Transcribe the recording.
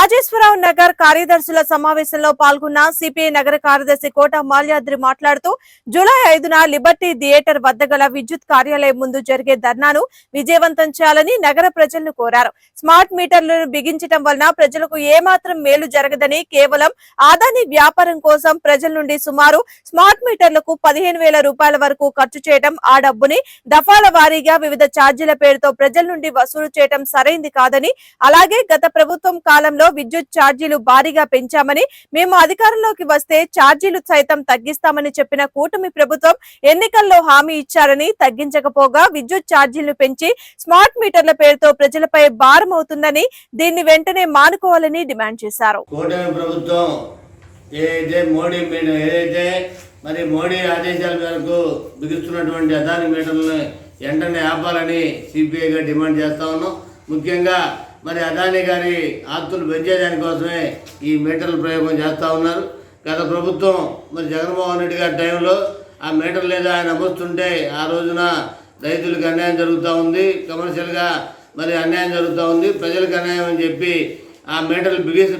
రాజేశ్వరరావు నగర్ కార్యదర్శుల సమావేశంలో పాల్గొన్న సిపిఐ నగర కార్యదర్శి కోట మాల్యాద్రి మాట్లాడుతూ జూలై ఐదున లిబర్టీ థియేటర్ వద్ద గల విద్యుత్ కార్యాలయం ముందు జరిగే ధర్నాను విజయవంతం చేయాలని నగర ప్రజలను కోరారు. స్మార్ట్ మీటర్లను బిగించడం వలన ప్రజలకు ఏమాత్రం మేలు జరగదని కేవలం ఆదాని వ్యాపారం కోసం ప్రజల నుండి సుమారు స్మార్ట్ మీటర్లకు పదిహేను వేల రూపాయల వరకు ఖర్చు చేయడం ఆ డబ్బుని దఫాల వారీగా వివిధ ఛార్జీల పేరుతో ప్రజల నుండి వసూలు చేయడం సరైంది కాదని అలాగే గత ప్రభుత్వం కాలంలో విద్యుత్ ఛార్జీలు భారీగా పెంచామని మేము అధికారంలోకి వస్తే ఛార్జీలు సైతం తగ్గిస్తామని చెప్పిన కూటమి ప్రభుత్వం ఎన్నికల్లో హామీ ఇచ్చారని తగ్గించకపోగా విద్యుత్ ఛార్జీలు పెంచి స్మార్ట్ మీటర్ల పేరుతో ప్రజలపై భారం అవుతుందని దీన్ని వెంటనే మానుకోవాలని డిమాండ్ చేశారు. మరి మోడీ ఆదేశాల మేరకు బిగుస్తున్నటువంటి అదాని మీటర్లను వెంటనే ఆపాలని సిపిఐగా డిమాండ్ చేస్తా ఉన్నాం. ముఖ్యంగా మరి అదాని గారి ఆస్తులు పెంచేదానికోసమే ఈ మీటర్ల ప్రయోగం చేస్తూ ఉన్నారు. గత ప్రభుత్వం మరి జగన్మోహన్ రెడ్డి గారి టైంలో ఆ మీటర్ లేదా ఆయన అమరుస్తుంటే ఆ రోజున రైతులకు అన్యాయం జరుగుతూ ఉంది కమర్షియల్గా మరి అన్యాయం జరుగుతూ ఉంది ప్రజలకు అన్యాయం అని చెప్పి ఆ మీటర్లు బిగిసి